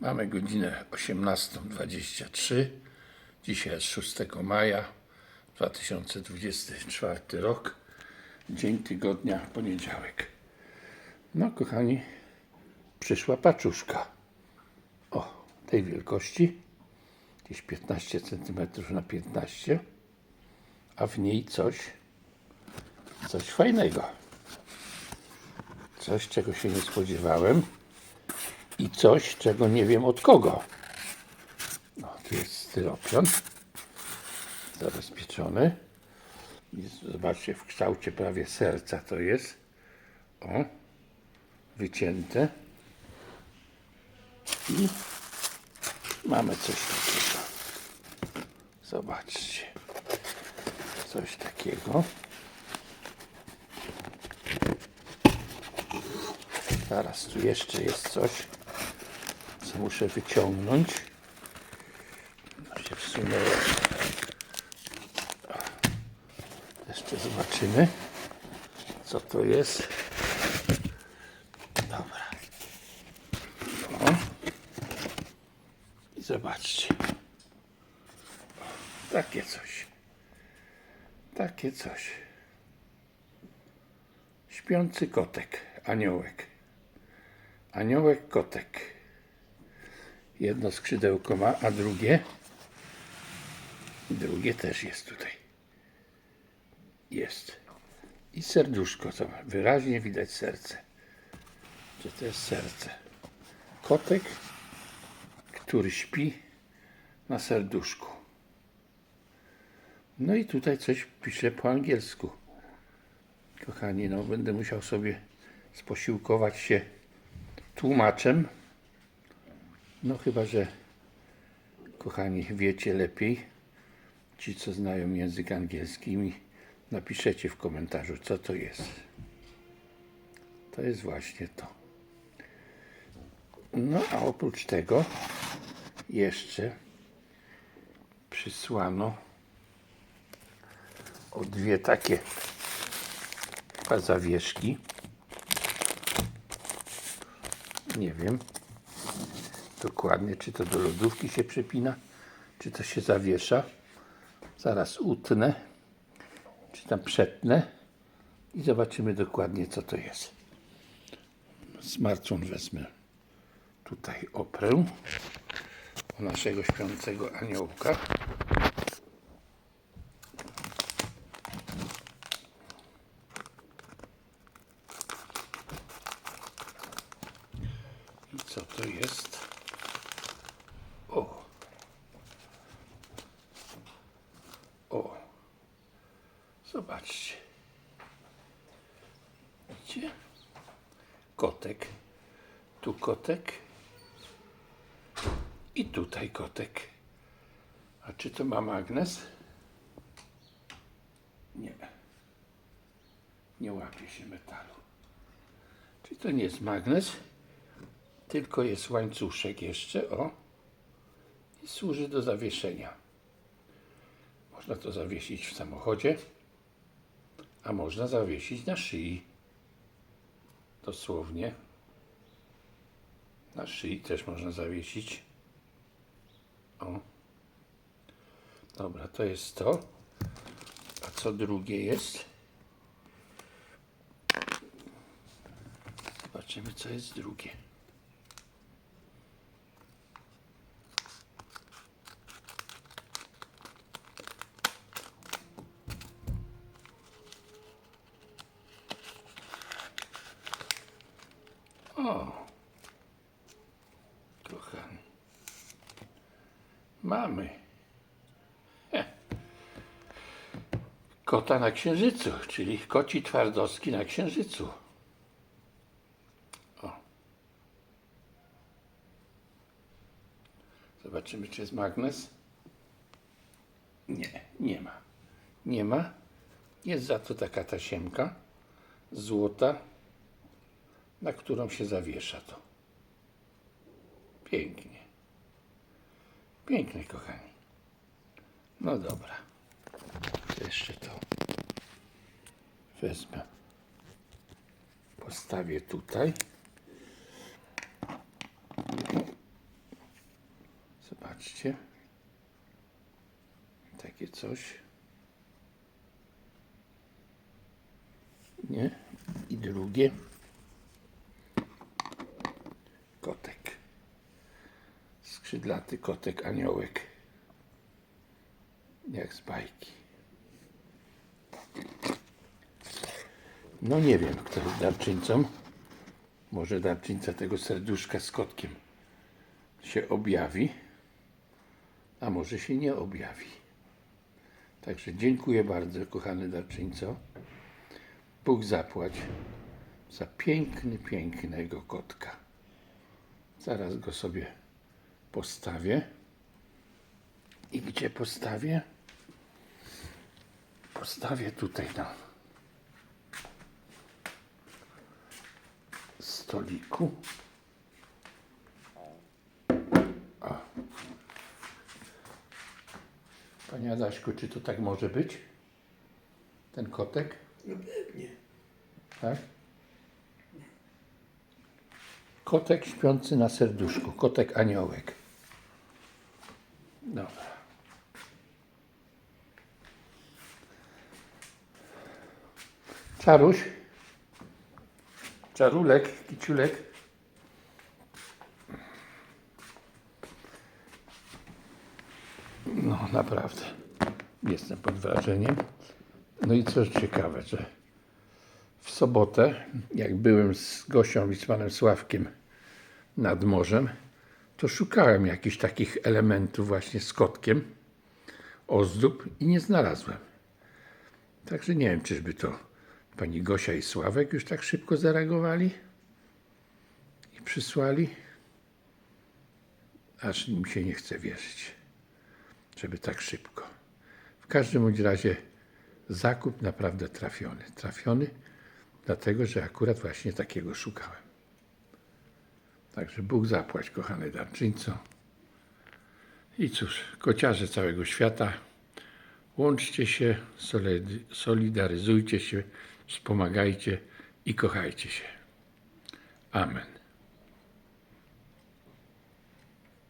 Mamy godzinę 18.23. Dzisiaj jest 6 maja 2024 rok. Dzień tygodnia, poniedziałek. No, kochani, przyszła paczuszka. O, tej wielkości. Gdzieś 15 cm na 15 a w niej coś, coś fajnego. Coś, czego się nie spodziewałem i coś, czego nie wiem od kogo. No, tu jest styropian zabezpieczony. Jest, zobaczcie, w kształcie prawie serca to jest. O, wycięte. I mamy coś takiego. Zobaczcie. Coś takiego. Zaraz tu jeszcze jest coś, muszę wyciągnąć. No się. Jeszcze zobaczymy, co to jest. Dobra. O. I zobaczcie. Takie coś. Takie coś. Śpiący kotek, aniołek. Aniołek kotek. Jedno skrzydełko ma, a drugie drugie też jest tutaj. Jest. I serduszko, to wyraźnie widać serce. Że to jest serce. Kotek, który śpi na serduszku. No i tutaj coś pisze po angielsku. Kochani, no będę musiał sobie sposiłkować się tłumaczem. No chyba, że kochani wiecie lepiej. Ci, co znają język angielski, napiszecie w komentarzu, co to jest. To jest właśnie to. No a oprócz tego jeszcze przysłano o dwie takie zawieszki. Nie wiem dokładnie, czy to do lodówki się przypina, czy to się zawiesza. Zaraz utnę, czy tam przetnę i zobaczymy dokładnie, co to jest. Smartfon wezmę tutaj oprę o naszego śpiącego aniołka. I co to jest? O! O! Zobaczcie. Widzicie? Kotek. Tu kotek. I tutaj kotek. A czy to ma magnes? Nie. Nie łapie się metalu. Czy to nie jest magnes? tylko jest łańcuszek jeszcze, o, i służy do zawieszenia. Można to zawiesić w samochodzie, a można zawiesić na szyi. Dosłownie. Na szyi też można zawiesić. O. Dobra, to jest to. A co drugie jest? Zobaczymy, co jest drugie. O, kochany. Mamy. Kota na księżycu, czyli koci twardowski na księżycu. O. Zobaczymy, czy jest magnes. Nie, nie ma. Nie ma. Jest za to taka tasiemka złota, na którą się zawiesza to. Pięknie. Pięknie, kochani. No dobra. Jeszcze to wezmę. Postawię tutaj. Zobaczcie. Takie coś. Nie? I drugie. Kotek. Skrzydlaty kotek aniołek. Jak z bajki. No nie wiem, kto jest darczyńcą. Może darczyńca tego serduszka z kotkiem się objawi, a może się nie objawi. Także dziękuję bardzo, kochany darczyńco. Bóg zapłać za piękny, pięknego kotka. Zaraz go sobie postawię. I gdzie postawię? Postawię tutaj na stoliku. O. Panie Adaśku, czy to tak może być? Ten kotek? No pewnie. Tak? Kotek śpiący na serduszku. Kotek aniołek. Dobra. Czaruś. Czarulek, kiciulek. No, naprawdę. Jestem pod wrażeniem. No i co ciekawe, że w sobotę, jak byłem z Gosią i z panem Sławkiem nad morzem, to szukałem jakichś takich elementów właśnie z kotkiem, ozdób i nie znalazłem. Także nie wiem, czyżby to pani Gosia i Sławek już tak szybko zareagowali i przysłali. Aż mi się nie chce wierzyć, żeby tak szybko. W każdym bądź razie zakup naprawdę trafiony. Trafiony, dlatego że akurat właśnie takiego szukałem. Także Bóg zapłać, kochany darczyńco. I cóż, kociarze całego świata, łączcie się, solid- solidaryzujcie się, wspomagajcie i kochajcie się. Amen.